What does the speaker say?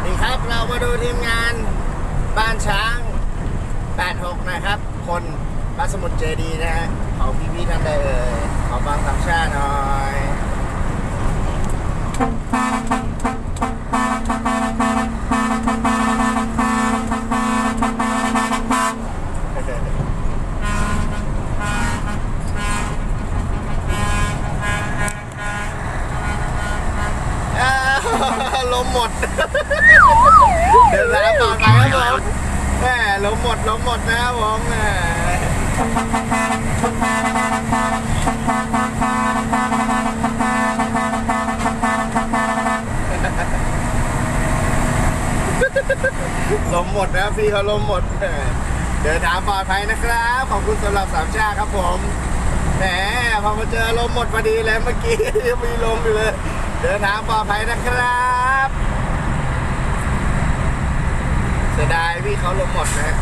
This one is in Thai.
วัสดีครับ เรามาดูทีมงานบ้านช้าง 86 นะครับ คนบ้านสมุทรเจดีนะฮะขาพี่พี่ๆท่านใดเอ่ยขอฟังสามชาติหน่อย อ้าว ลมหมด เดินทางปลอดภัยครับผมแหมลมหมดลมหมดนะครับผมแหมลมหมดนะพี่เขาลมหมดเดินทางปลอดภัยนะครับ ขอบคุณสำหรับสามชาครับผมแหมพอมาเจอลมหมดพอดีเลยเมื่อกี้ยังมีลมอยู่เลย เดินทางปลอดภัยนะครับเสียดายพี่เขาลงหมดนะฮะ